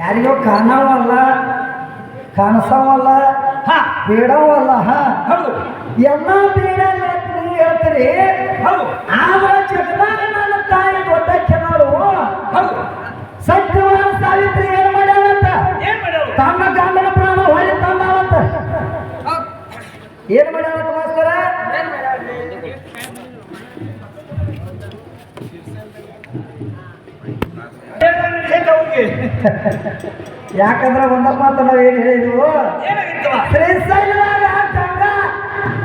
ಯಾರಿಗೋ ಕಾಣವಲ್ಲ ಕಾಣಿಸವಲ್ಲ ಹಾ ಬೇಡವಲ್ಲ ಹಾ ಹೌದು. ಎಲ್ಲ ಬೇಡ ಅಂತ ನೀವ್ ಹೇಳ್ತೀರಿ. ಹೌದು. ಆದ್ರ ಜಗದಾಗ ನನ್ನ ತಾಯಿ ಗೊತ್ತಕ್ಕೆ ನೋಡು ಹೌದು. ಸತ್ಯವಾದ ಸಾವಿತ್ರಿ ಏನ್ ಮಾಡ್ಯಾಳಂತ? ಏನ್ ಮಾಡ್ಯಾವ ತನ್ನ ಗಂಡನ ಅವ್ರಿಗೆ. ಯಾಕಂದ್ರೆ ಒಂದಪ್ಪ ಅಂತ ನಾವು ಏನ್ ಹೇಳಿದ್ವು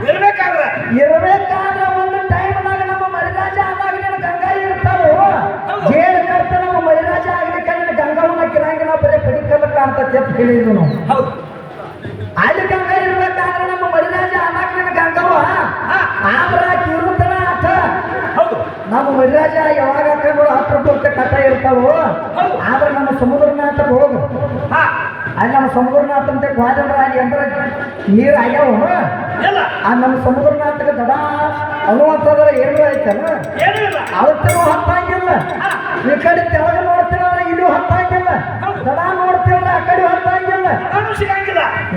ಇರ್ಬೇಕಾದ್ರೆ? ಇರ್ಬೇಕಾದ್ರೆ ಒಂದು ಟೈಮ್ನಾಗ ನಮ್ಮ ಮರಿರಾಜ ಆದಾಗ ನಿನ್ನ ಗಂಗಾ ಇರ್ತಾವು ಏನು ಕರ್ತ ನಮ್ಮ ಮರಿರಾಜ ಆಗ್ಲಿಕ್ಕೆ ನಿನ್ನ ಗಂಗಾವನ್ನ ಕಿರಂಗಿಲ್ಲ ಬರೀ ಪಡಿಕಲ್ಲ ಕಾಣ್ತೈತಿ ಅಂತ ಹೇಳಿದ್ವು ನಾವು. ಹೌದು. ಅಲ್ಲಿ ಗಂಗಾ ಇರ್ಬೇಕಾದ್ರೆ ನಮ್ಮ ಮರಿರಾಜ ಆದಾಗ ನಿನ್ನ ಗಂಗವ ಆದ್ರ ಇರುತ್ತನ ಆಟ ಹೌದು. ನಮ್ಮ ಮರಿರಾಜ ಯಾವಾಗ ಹತ್ರ ಹತ್ತು ರೂಪಾಯಿ ಕಟ್ಟ ಇರ್ತಾವು ಸಮುದ್ರನಾಥಕ್ಕೆ ಹೋಗು. ಹಾ ಅಲ್ಲಿ ನಮ್ಮ ಸಮುದ್ರನಾಥ ಅಂತ ಅಲ್ಲಿ ಅಂದ್ರೆ ನೀರು ಆಗ್ಯಾವ ಇಲ್ಲ. ಆ ನಮ್ಮ ಸಮುದ್ರನಾಥಕ್ಕೆ ದಡ ಅನ್ನುವಂಥದ್ರ ಏನು ಐತಲ್ಲ. ಅವತ್ತೂ ಹತ್ತಂಗಿಲ್ಲ ಈ ಕಡೆ ತೆಳಗ ನೋಡ್ತೀರ ಇಲ್ಲೂ ಹತ್ತಂಗಿಲ್ಲ ದಡ ನೋಡ್ತೀರಲ್ಲ ಆ ಕಡೆ ಹತ್ತಂಗಿಲ್ಲ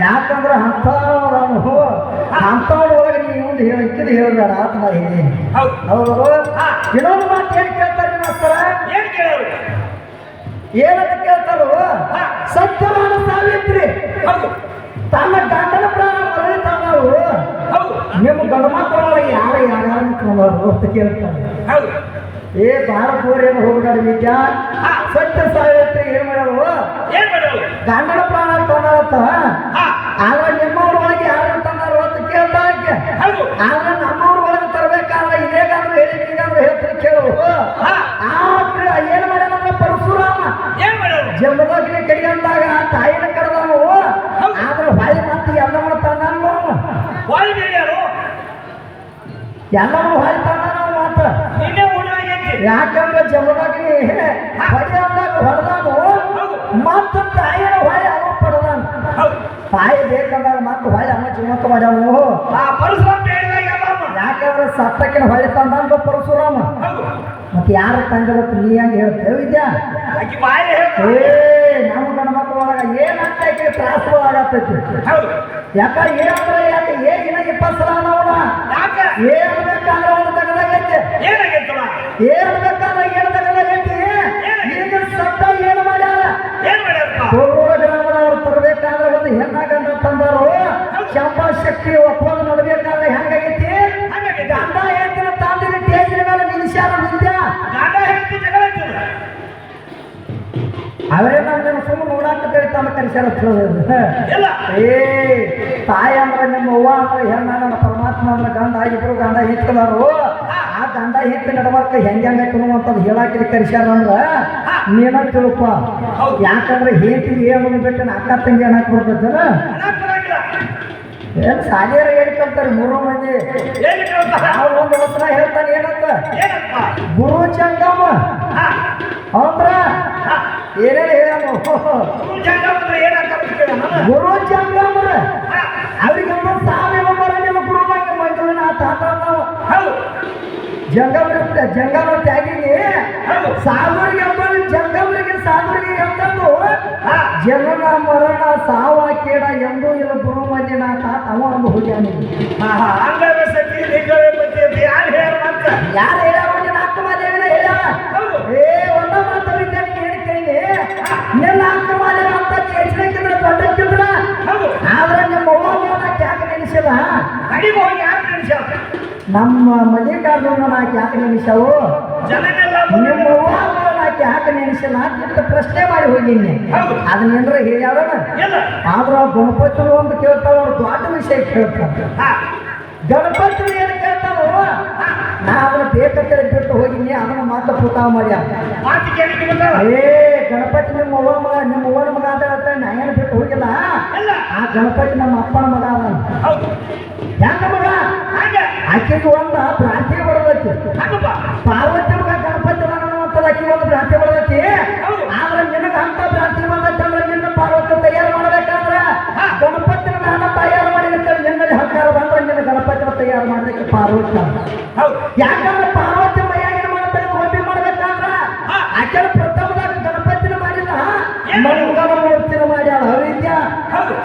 ಯಾಕಂದ್ರೆ ಅಂಥವ್ರು ಅಂಥವ್ರ ಒಳಗೆ ನೀವು ಒಂದು ಹೇಳಿಕ್ಕಿದ್ದು ಹೇಳಬೇಡ ಅಂತ ಹೇಳಿದ್ದೀನಿ ಹೌದು. ಇನ್ನೊಂದು ಮಾತು ಏನು ಏನಂತ ಕೇಳ್ತಾರೋ? ಸತ್ಯವಾದ ಸಾವಿತ್ರಿ. ಹೌದು. ತನ್ನ ಗಂಡನ ಪ್ರಾಣ ಮರಳಿತಾವು ಹೌದು. ನಿಮ್ಮ ಗಂಡ ಮಾತ್ರ ಯಾರ ಯಾರ್ಯಾರು ಕೊಂದರು ಅಂತ ಕೇಳ್ತಾರೆ ಹೌದು. ಏ ಬಾರ ಏನು ಹೋಗ್ಬೇಡ ನಿಜ. ಸತ್ಯ ಸಾವಿತ್ರಿ ಏನ್ ಮಾಡ್ಯಾವು ಏನ್ ಮಾಡೋರು ಗಂಡನ ಪ್ರಾಣ ತಂದಾಳತ್ತ ಆದ್ರೆ ನಿಮ್ಮವ್ರ ಎಲ್ಲವನ್ನ ಹೊಯ್ತಾನ ನಾವು ಮಾತು ನಿನ್ನೆ ಉಳಿವಾಗೈತಿ ಯಾಕಂದ್ರೆ ಜಮದಾಗಿ ಹೊಡೆಯಂದಾಗ ಹೊಡೆದಾನು ಮತ್ತೆ ತಾಯಿನ ಹೊಳಿ ಅವ ಪಡೆದಾನ. ತಾಯಿ ಬೇಕಂದಾಗ ಮತ್ತೆ ಹೊಳಿ ಅವ ಜೀವಂತ ಮಾಡ್ಯಾವು. ಆ ಪರಶುರಾಮ ಯಾಕಂದ್ರೆ ಸತ್ತಕ್ಕಿನ ಹೊಳಿ ತಂದಂಗ ಪರಶುರಾಮ. ಮತ್ತೆ ಯಾರು ತಂಗದ ನೀ ಹಂಗೆ ಹೇಳ್ತೇವೆ ವಿದ್ಯಾ. ಏ ನಮ್ಮ ಗಂಡ ಮಕ್ಕಳ ಒಳಗ ಏನಾಗ್ತೈತಿ ತ್ರಾಸು ಆಗತ್ತೈತಿ. ಯಾಕ ಏನಂದ್ರೆ ಯಾಕೆ ಏಗಿನ ಇಪ್ಪತ್ತು ಸಲ ಅನ್ನೋಣ ಏನ್ ಬೇಕಾದ್ರೆ ಒಂದು ತಗದಾಗೈತೆ. ಏನ್ ಬೇಕಾದ್ರೆ ಏನು ತಗದಾಗೈತಿ? ಈಗ ಸತ್ತ ಏನು ಮಾಡ್ಯಾರ? ಏನ್ ಕೋರೂರ ಗ್ರಾಮದವ್ರು ತರಬೇಕಾದ್ರೆ ಒಂದು ಹೆಣ್ಣ ಗಂಡ ತಂದರು ಚಂಪಾ ಶಕ್ತಿ ಇಲ್ಲ. ಏ ತಾಯಿ ಅಂದ್ರೆ ನಿಮ್ಮ ಅವ್ವ ಅಂದ್ರೆ ಹೆಣ್ಣ ನನ್ನ ಪರಮಾತ್ಮ ಅಂದ್ರೆ ಗಂಡ ಆಗಿದ್ರು ಗಂಡ ಹಿತ್ತದಾರು ಆ ಗಂಡ ಹಿತ್ತ ನಡಬಾರ್ಕ ಹೆಂಗ ಹೆಂಗ ಅನ್ನುವಂಥದ್ದು ಹೇಳಾಕಿದ ಕರೆಸ್ಯಾರ ಅಂದ್ರ ನೀನ ತಿಳ್ಕೊ. ಯಾಕಂದ್ರೆ ಹೇತಿ ಏನು ಬಿಟ್ಟು ಅಕ್ಕ ತಂಗಿ ಅನ್ನಕ್ ಬರ್ತೈತಲ್ಲ. ಏನು ಸಾಲಿಯರ ಹೇಳ್ಕೊಂತಾರೆ ಮೂರು ಮಂದಿ? ನಾವು ಒಂದು ವಚನ ಹೇಳ್ತಾನೆ ಏನಂತ? ಏನಪ್ಪ? ಗುರು ಚಂದಮ್ಮ ಅಂದ್ರ ಏನೇನು ಹೇಳಮ್ಮ ಗುರು ಜಂಗ ಅಂದ್ರೆ ಏನಾಗ್ತದೆ ಕೇಳ ಗುರು ಚಂಗಮ್ರ ಹಾ ಅವ್ರಿಗೆ ಸಾವಿರ ನಿಮ್ಮ ಕುಟುಂಬಕ್ಕೆ ಮಂಜುಳನ ತಾತ ನಾವು ಹೌದು. ಜಂಗಮರ ಜಂಗಮ ತ್ಯಾಗಿಗೆ ಸಾಗರಿಗೆ ಎಂಬುದು ಜಂಗಮರಿಗೆ ಸಾಗರಿಗೆ ಎಂಬುದು ಜನನ ಮರಣ ಸಾವ ಕೇಡ ಎಂದೂ ಇಲ್ಲ ಗುರು ಮಂಜುನಾಥ ಅವ ಒಂದು ಹೋಗ್ಯಾನ. ಹಾ ಹಾ. ನೆನೆಸಿದ ಕಡಿಮೆ ಹೋಗಿ ಯಾರು ನೆನೆಸ್ಯಾರ ನಮ್ಮ ಮಲ್ಲಿಕಾರ್ಜುನ ನಾಲ್ಕು ಯಾಕೆ ಜನನೆಲ್ಲ ನಿಮ್ಮ ನಾಲ್ಕು ಯಾಕೆ ನೆನೆಸಿಲ್ಲ ಅಂತ ಪ್ರಶ್ನೆ ಮಾಡಿ ಹೋಗಿನಿ ಹೇಳ್ಯಾರ ಇಲ್ಲ. ಆದ್ರ ಗಣಪತಿ ಒಂದು ಕೇಳ್ತಾವ ಅವ್ರು ದೊಡ್ಡ ವಿಷಯ ಕೇಳ್ತಾರೆ? ಗಣಪತ್ರ ಗಣಪತಿ ಏನು ಕೇಳ್ತಾವ ನಾ ಅದನ್ನ ಬೇಕಂತೇಳಿ ಬಿಟ್ಟು ಹೋಗಿನಿ ಅದನ್ನ ಮಾತ್ರ ಪುತಾವ ಮಾಡ್ಯ. ಏ ಗಣಪತಿ ನಿಮ್ಮ ಅವ್ವ ಮಗ ನಿಮ್ಮ ಅವ್ವನ ಮಗ ಅಂತ ಹೇಳ್ತಾನೆ ನಾ ಏನು ಬಿಟ್ಟು ಹೋಗಿಲ್ಲ? ಆ ಗಣಪತಿ ನಮ್ಮ ಅಪ್ಪನ ಮಗ ಅದ ಆಕೆಗೆ ಒಂದ ಭ್ರಾಂತಿ ಬಡದೈತಿ ಹಂಗಪ್ಪ ಪಾರ್ವತಿ ಗಣಪತಿ ಆಕೆ ಒಂದು ಭ್ರಾಂತಿ ಹೌದು. ಆದ್ರೆ ನಿನಗ ಅಂತ ಭ್ರಾಂತಿ ಬಂದೈತೆ ಅಂದ್ರೆ ನಿನ್ನ ಪಾರ್ವತಿ ತಯಾರು ಮಾಡ್ಬೇಕಂದ್ರ ಗಣಪತಿನ ನಾನು ತಯಾರು ಮಾಡಿ ನಿನ್ನಲ್ಲಿ ಹಕ್ಕಾರ ಬಂದ್ರೆ ನಿನ್ನ ಗಣಪತಿನ ತಯಾರು ಮಾಡ್ಲಿಕ್ಕೆ ಪಾರ್ವತಿ. ಹೌದು. ಯಾಕಂದ್ರೆ ಪಾರ್ವತಿ ಮೈಯಾಗಿನ ಮಾಡ್ತಾರೆ ಒಬ್ಬಿ ಮಾಡ್ಬೇಕಂದ್ರ ಆಕೆ ಪ್ರಥಮದಾಗ ಗಣಪತಿನ ಮಾಡಿಲ್ಲ ಮನುಗನ ಹೌದು.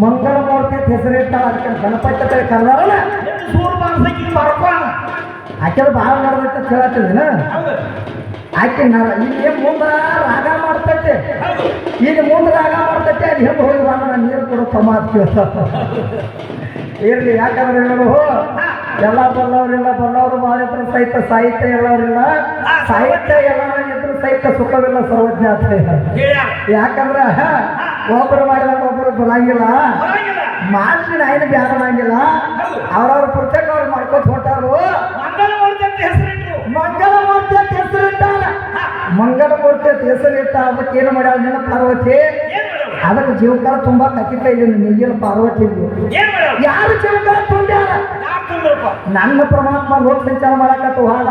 ಮಂಗಳ ಮೂರ್ತಿ ಹೆಸರಿಟ್ಟಾಳ. ಅದಕ್ಕೆ ಗಣಪತಿ ಕರೆದಾರಲ್ಲ ಸೂರು ಬಾರ್ಸಕ್ಕೆ ಬರ್ಕೋಣ ಆಕೆ ಭಾಳ ನಡೆದೈತೆ ಅಂತ ಹೇಳತ್ತಿದ್ದೀನ ಹೌದು. ಆಕೆ ನರ ಇಲ್ಲಿ ಮುಂದೆ ರಾಗ ಮಾಡ್ತೈತೆ. ಈಗ ಮುಂದೆ ರಾಗ ಮಾಡ್ತೈತೆ ಅದು ಹೆಂಗೆ ಹೋಗಿ ಬಂದ ನೀರು ಕೊಡೋ ತಮ್ಮ ಇರಲಿ ಯಾಕಂದ್ರೆ ಹೇಳು ಎಲ್ಲ ಬಲ್ಲವರಿಲ್ಲ ಬಲ್ಲವರು ಮಾಡಿದ್ರೆ ಸಹಿತ ಸಾಹಿತ್ಯ ಎಲ್ಲವರಿಲ್ಲ. ಸಾಹಿತ್ಯ ಎಲ್ಲರ ಇದ್ರು ಸಹಿತ ಸುಖವಿಲ್ಲ ಸರ್ವಜ್ಞ ಅಂತ ಯಾಕಂದ್ರ ಒಬ್ಬರು ಮಾಡಿದಾಗ ಒಬ್ಬರು ಬರಂಗಿಲ್ಲ. ಬರಂಗಿಲ್ಲ ಮಾಡಿ ನಾಯಿನ ಬ್ಯಾಡ ಅನ್ನಂಗಿಲ್ಲ. ಅವ್ರವ್ರ ಪ್ರತ್ಯೇಕ ಅವ್ರು ಮಾಡ್ಕೊತ ಹೊಂಟಾರು. ಮಂಗಲಮೂರ್ತಿ ಅಂತ ಹೆಸರಿಟ್ರು. ಮಂಗಳಮೂರ್ತಿ ಅಂತ ಮಂಗಳಮೂರ್ತಿ ಅಂತ ಹೆಸರಿಟ್ಟ ಅದಕ್ಕೆ ಏನು ಮಾಡ್ಯಾಳ ನಿನ್ನ ಪಾರ್ವತಿ? ಅದಕ್ಕೆ ಜೀವಕಾಲ ತುಂಬಾ ಕಟ್ಟಿ ಇದೆ ನಿಜನ ಪಾರ್ವತಿ. ಯಾರು ಜೀವಕಾಲ ತುಂಬ್ಯಾರ? ನನ್ನ ಪರಮಾತ್ಮ ಲೋಕ ಸಂಚಾರ ಮಾಡಕ್ಕ ಹೋದ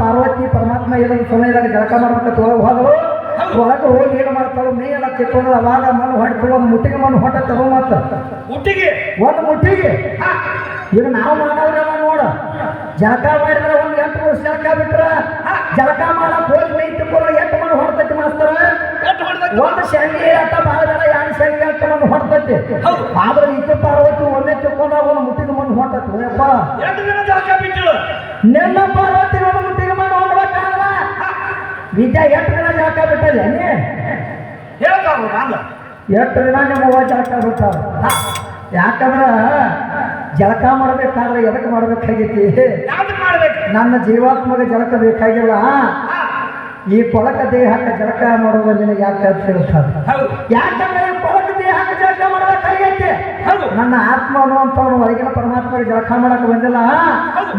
ಪಾರ್ವತಿ ಪರಮಾತ್ಮ ಇರೋ ಸಮಯದಾಗ ಜಳಕ ಮಾಡ್ಬೇಕತ್ತ ಒಳಗೆ ಹೋದರು ಒಳಗೆ ಹೋಗಿ ಏನು ಮಾಡ್ತಾರೋ ಮೇ ಎಲ್ಲ ಕಿತ್ಕೊಂಡು ಅವಾಗ ಮಣ್ಣು ಹೊಡ್ಕೊಂಡು ಒಂದು ಮುಟ್ಟಿಗೆ ಮಣ್ಣು ಹೊಟ್ಟ ತಗೋ ಮತ್ತ. ಮುಟ್ಟಿಗೆ? ಒಂದು ಮುಟ್ಟಿಗೆ. ಈಗ ನಾವು ಮಾಡೋರೆಲ್ಲ ನೋಡ ಜಳಕ ಮಾಡಿದ್ರೆ ಒಂದು ಎಂಟು ವರ್ಷ ಜಳಕ ಬಿಟ್ರ ಜಳಕ ಮಾಡಕ್ ಹೋಗಿ ಮೈ ತಿಕ್ಕೊಂಡು ಎಂಟು ಮಣ್ಣು ಹೊಡ್ತೈತಿ ಮಾಸ್ತರ. ಒಂದು ಶಂಗಿ ಅಂತ ಭಾಳ ಜನ ಎರಡು ಶಂಗಿ ಅಂತ ಮಣ್ಣು ಹೊಡ್ತೈತಿ. ಆದ್ರೆ ಈಕೆ ಪಾರ್ವತಿ ಒಮ್ಮೆ ತಿಕ್ಕೊಂಡಾಗ ಒಂದು ಮುಟ್ಟಿಗೆ ಮಣ್ಣು ಹೊಡ್ತೈತಿ ನೋಡಪ್ಪ ಎಷ್ಟು ದಿನ ಜಳಕ ಬಿಟ್ಟಳು. ನಿನ್ನ ಪಾರ್ವತಿ ಒಂದು ಮುಟ್ಟಿಗೆ ಮಣ್ಣು ಹೊಡ್ಬೇಕಾದ್ರ ವಿದ್ಯಾ ಎಷ್ಟು ದಿನ ಜಳಕ ಬಿಟ್ಟದೆ ನೀ ಹೇಳ್ತಾರ ನಾನು ಎಷ್ಟು ದಿನ ನಿಮ್ಮ ಜಳಕ ಬಿಟ್ಟಾರ ಯಾಕಂದ್ರ ಜಳಕ ಮಾಡ್ಬೇಕಾದ್ರೆ ಎದಕ್ಕೆ ಮಾಡ್ಬೇಕಾಗೈತಿ? ನನ್ನ ಜೀವಾತ್ಮದ ಜಳಕ ಬೇಕಾಗಿಲ್ಲ. ಈ ಕೊಳಕ ದೇಹಕ್ಕೆ ಜಳಕ ಮಾಡೋದು ನಿನಗೆ ಯಾಕೆ ಅಂತ ಹೇಳ್ತಾರೆ ಯಾಕಂದ್ರೆ ಈ ಕೊಳಕ ದೇಹಕ್ಕೆ ಜಳಕ ಮಾಡ್ಬೇಕಾಗೈತಿ. ನನ್ನ ಆತ್ಮ ಅನ್ನುವಂಥವನು ಹೊರಗಿನ ಪರಮಾತ್ಮಗೆ ಜಳಕ ಮಾಡಕ್ಕೆ ಬಂದಿಲ್ಲ.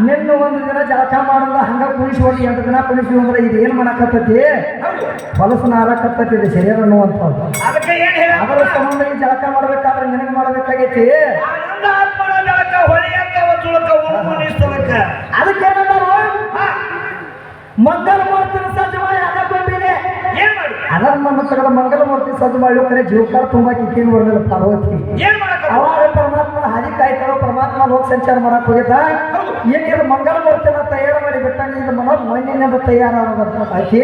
ನಿನ್ನ ಒಂದು ದಿನ ಜಳಕ ಮಾಡಲ್ಲ ಹಂಗ ಕುಣಿಸ್ಕೊಂಡು ಎಂಟು ದಿನ ಕುಣಿಸಿ ಅಂದ್ರೆ ಇದು ಏನು ಮಾಡಕತ್ತೈತಿ? ಹೊಲಸು ಹೊಲಸನ ಹಾರಕತ್ತೈತಿ ಇದು ಶರೀರ ಅನ್ನುವಂಥದ್ದು. ಅದಕ್ಕೆ ಏನು ಹೇಳ ಅದರ ಸಂಬಂಧ ಈ ಜಳಕ ಮಾಡ್ಬೇಕಾದ್ರೆ ನಿನಗೆ ಮಾಡ್ಬೇಕಾಗೈತಿ. ಅದಕ್ಕೆ ಆತ್ಮನ ಮಾಡ್ತೀನಿ ಹೊಳೆಯಂತ ಅದರ ನಮ್ಮ ತಗದ ಮಂಗಲ ಮೂರ್ತಿ ಸಜ್ಜ ಮಾಡಿ ಕರೆ ಜೀವಕಾರ ತುಂಬಾ ಕಿಕ್ಕಿನ ಬರ್ದಲ್ಲ ಪಾರ್ವತಿ. ಏನ್ ಮಾಡಕ ಅವಾಗ ಪರಮಾತ್ಮನ ಹಾದಿ ಕಾಯ್ತಾರೋ ಪರಮಾತ್ಮ ಲೋಕ ಸಂಚಾರ ಮಾಡಕ್ ಹೋಗಿದ್ದ? ಏನಿದ್ರು ಮಂಗಲ ಮೂರ್ತಿ ತಯಾರು ಮಾಡಿ ಬಿಟ್ಟಂಗ ಇದು ಮನೋ ಮಣ್ಣಿನಿಂದ ತಯಾರಾದ ಆಕಿ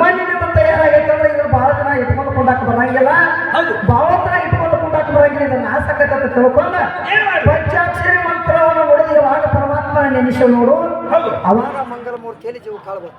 ಮಣ್ಣಿನಿಂದ ತಯಾರಾಗಿತ್ತಂದ್ರೆ ಇದ್ರ ಬಹಳ ದಿನ ಇಟ್ಕೊಂಡು ಕೊಂಡಾಕ ಬರಂಗಿಲ್ಲ? ಬಹಳ ದಿನ ಇಟ್ಕೊಂಡು ಕೊಂಡಾಕ ಬರಂಗಿಲ್ಲ ಇದನ್ನ ಆಸಕ್ತ ಅಂತ ತಿಳ್ಕೊಂಡು? ಪಂಚಾಕ್ಷರಿ ಮಂತ್ರವನ್ನು ಹೊಡೆದಿರುವಾಗ ಪರಮಾತ್ಮ ನೆನೆಸಿ ನೋಡು. ಅವಾಗ ಮಂಗಲ ಮೂರ್ತಿಯಲ್ಲಿ ಜೀವ ಕಾಳ್ಬೇಕು